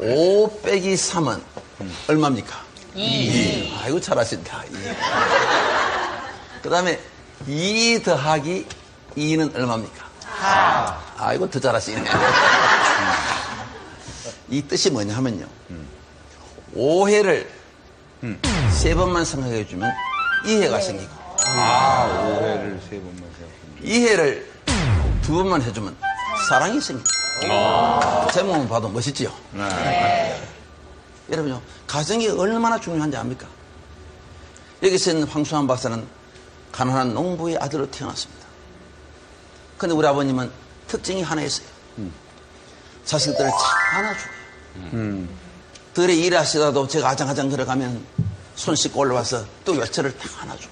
5 빼기 3은 얼마입니까? 2. 아이고, 잘하신다. 그 다음에 2 더하기 2는 얼마입니까? 4. 아이고, 더 잘하시네. 이 뜻이 뭐냐 하면요. 오해를 세 번만 생각해 주면 이해가 생기고, 아, 오해를 세 번만 생각합니다. 이해를 두 번만 해주면 사랑이 생깁니다. 제목만 봐도 멋있지요? 여러분요, 가정이 얼마나 중요한지 압니까? 여기서 있는 황수환 박사는 가난한 농부의 아들로 태어났습니다. 근데 우리 아버님은 특징이 하나 있어요. 자식들을 잘 안아줘요. 들에 일하시다도 제가 아장아장 들어가면 손 씻고 올라와서 또 열차를 탁 안아줘요.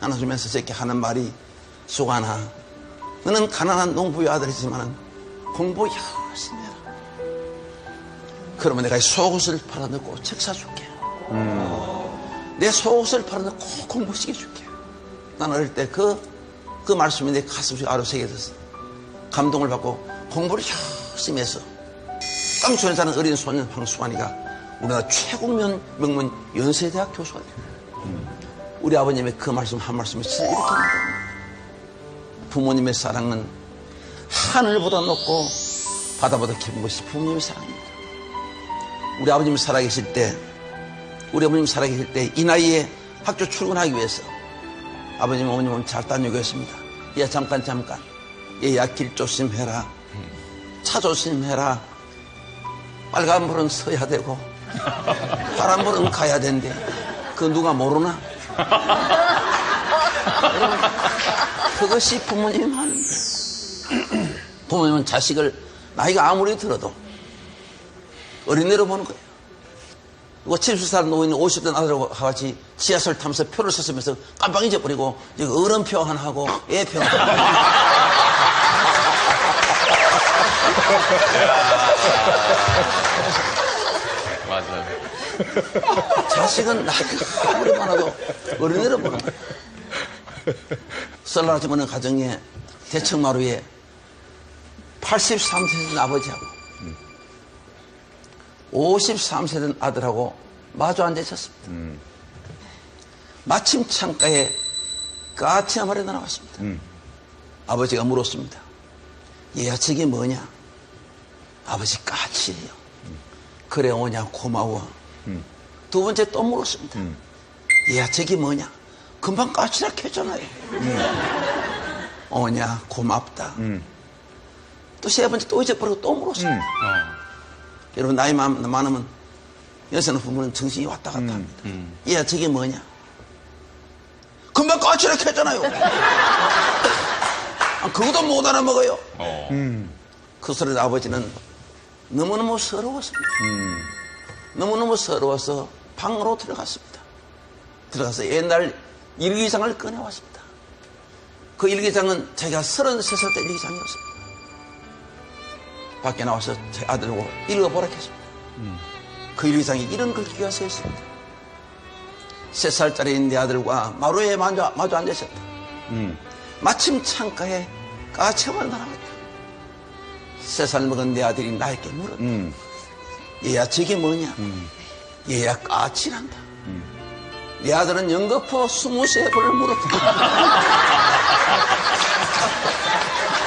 안아주면서 저렇게 하는 말이 수관아 너는 가난한 농부의 아들이지만 공부 열심히 해라. 그러면 내가 이 속옷을 팔아넣고 책 사줄게. 내 속옷을 팔아넣고 꼭 공부시켜줄게. 난 어릴 때 그, 그 말씀이 내 가슴속에 아로 새겨졌어. 감동을 받고 공부를 열심히 해서 깡촌에 사는 어린 소년 황수환이가 우리나라 최고 명, 명문 연세대학 교수가 됩니다. 우리 아버님의 그 말씀 한 말씀이 진짜 이렇게 말합니다. 부모님의 사랑은 하늘보다 높고 바다보다 깊은 것이 부모님의 사랑입니다. 우리 아버님 살아계실 때, 우리 어머님 살아계실 때 이 나이에 학교 출근하기 위해서 아버님, 어머님은 잘 다녀오겠습니다. 야, 잠깐, 잠깐. 얘야, 길 조심해라. 차 조심해라. 빨간 불은 서야 되고, 파란 불은 가야 된대. 그 누가 모르나? 그것이 부모님 하는 거예요. 부모님은 자식을 나이가 아무리 들어도 어린애로 보는 거예요. 뭐 70살 노인 50대 아들하고 같이 지하철 타면서 표를 썼으면서 깜빡 잊어버리고 이거 어른표 하나 하고 애표 하나 맞아요. 자식은 나이가 아무리 많아도 어린애로 보는 거예요. 설날 아침에는 가정에 대청마루에 83세 된 아버지하고 53세 된 아들하고 마주 앉아 있었습니다. 마침 창가에 까치 한 마리 나왔습니다. 아버지가 물었습니다. 얘야 저게 뭐냐? 아버지 까치예요. 그래 오냐 고마워. 두 번째 또 물었습니다. 얘야 저게 뭐냐? 금방 까치라 했잖아요. 오냐 고맙다. 또 세 번째 또 잊어버리고 또 물었습니다. 여러분 나이 많- 많으면 여자는 부모는 정신이 왔다 갔다 합니다. 얘야 저게 뭐냐? 금방 까치라 했잖아요. 아, 그것도 못 알아먹어요. 그 소리를 아버지는 너무너무 서러웠습니다. 너무너무 서러워서 방으로 들어갔습니다. 들어가서 옛날 일기장을 꺼내왔습니다. 그 일기장은 자기가 33살 때 일기장이었습니다. 밖에 나와서 제 아들하고 읽어보라 했습니다. 그 일기장에 이런 글귀가 써 있습니다. 세 살짜리 내 아들과 마루에 마주, 마주 앉으셨다. 마침 창가에 까치가 날아왔다. 세 살 먹은 내 아들이 나에게 물었다. 얘야 저게 뭐냐? 얘야 까치란다. 내 아들은 연거푸 스무세 번을 물었다.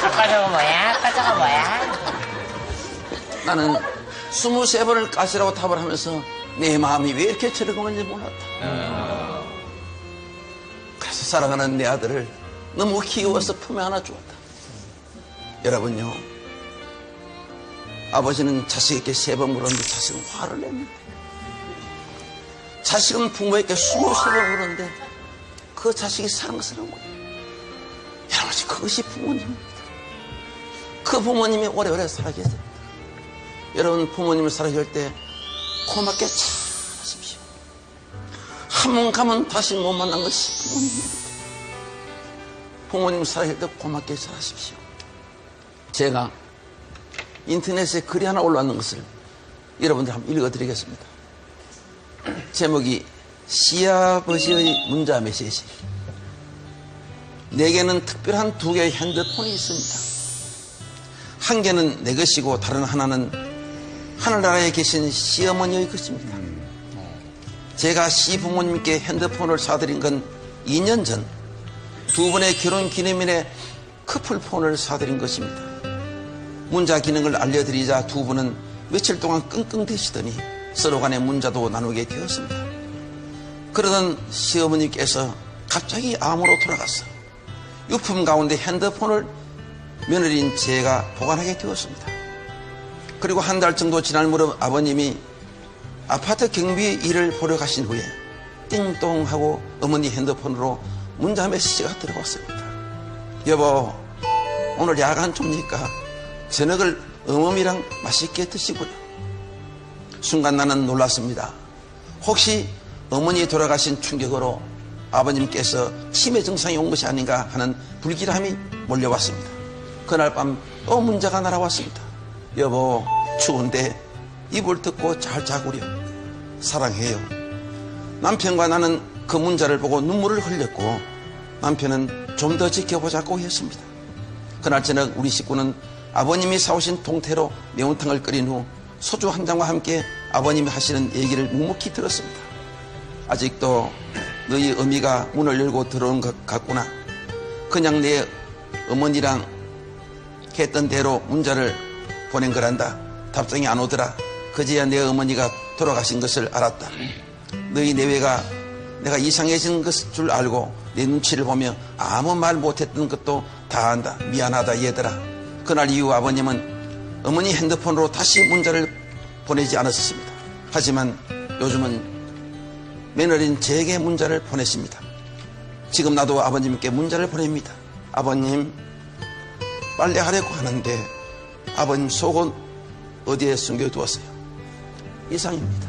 저거 뭐야? 저거 뭐야? 나는 스무세 번을 까치라고 답을 하면서 내 마음이 왜 이렇게 저러건지 몰랐다. 그래서 사랑하는 내 아들을 너무 귀여워서 품에 안아 주었다. 여러분요, 아버지는 자식에게 세 번 물었는데 자식은 화를 냅니다. 자식은 부모에게 스무 세 번 물었는데 그 자식이 사랑스러운 거예요. 여러분, 그것이 부모님입니다. 그 부모님이 오래오래 살아계세요. 여러분 부모님을 살아갈 때 고맙게 잘 하십시오. 한 번 가면 다시 못 만난 것이 부모님입니다. 부모님을 살아갈 때 고맙게 잘 하십시오. 제가 인터넷에 글이 하나 올라왔는 것을 여러분들 한번 읽어드리겠습니다. 제목이 시아버지의 문자 메시지. 내게는 특별한 두 개의 핸드폰이 있습니다. 한 개는 내 것이고 다른 하나는 하늘나라에 계신 시어머니의 것입니다. 제가 시 부모님께 핸드폰을 사드린 건 2년 전 두 분의 결혼 기념일에 커플폰을 사드린 것입니다. 문자 기능을 알려드리자 두 분은 며칠 동안 끙끙대시더니 서로 간에 문자도 나누게 되었습니다. 그러던 시어머니께서 갑자기 암으로 돌아갔어. 유품 가운데 핸드폰을 며느리인 제가 보관하게 되었습니다. 그리고 한 달 정도 지날 무렵 아버님이 아파트 경비 일을 보러 가신 후에 띵동 하고 어머니 핸드폰으로 문자 메시지가 들어왔습니다. 여보, 오늘 야간 좀니까 저녁을 어머니랑 맛있게 드시고요. 순간 나는 놀랐습니다. 혹시 어머니 돌아가신 충격으로 아버님께서 치매 증상이 온 것이 아닌가 하는 불길함이 몰려왔습니다. 그날 밤 또 문자가 날아왔습니다. 여보, 추운데 이불 덮고 잘 자구려. 사랑해요. 남편과 나는 그 문자를 보고 눈물을 흘렸고 남편은 좀 더 지켜보자고 했습니다. 그날 저녁 우리 식구는 아버님이 사오신 동태로 매운탕을 끓인 후 소주 한 잔과 함께 아버님이 하시는 얘기를 묵묵히 들었습니다. 아직도 너희 어미가 문을 열고 들어온 것 같구나. 그냥 내 어머니랑 했던 대로 문자를 보낸 거란다. 답장이 안 오더라. 그제야 내 어머니가 돌아가신 것을 알았다. 너희 내외가 내가 이상해진 것을 줄 알고 내 눈치를 보며 아무 말 못했던 것도 다 안다. 미안하다 얘들아. 그날 이후 아버님은 어머니 핸드폰으로 다시 문자를 보내지 않았습니다. 하지만 요즘은 며느린 제게 문자를 보냈습니다. 지금 나도 아버님께 문자를 보냅니다. 아버님, 빨래하려고 하는데 아버님 속은 어디에 숨겨두었어요? 이상입니다.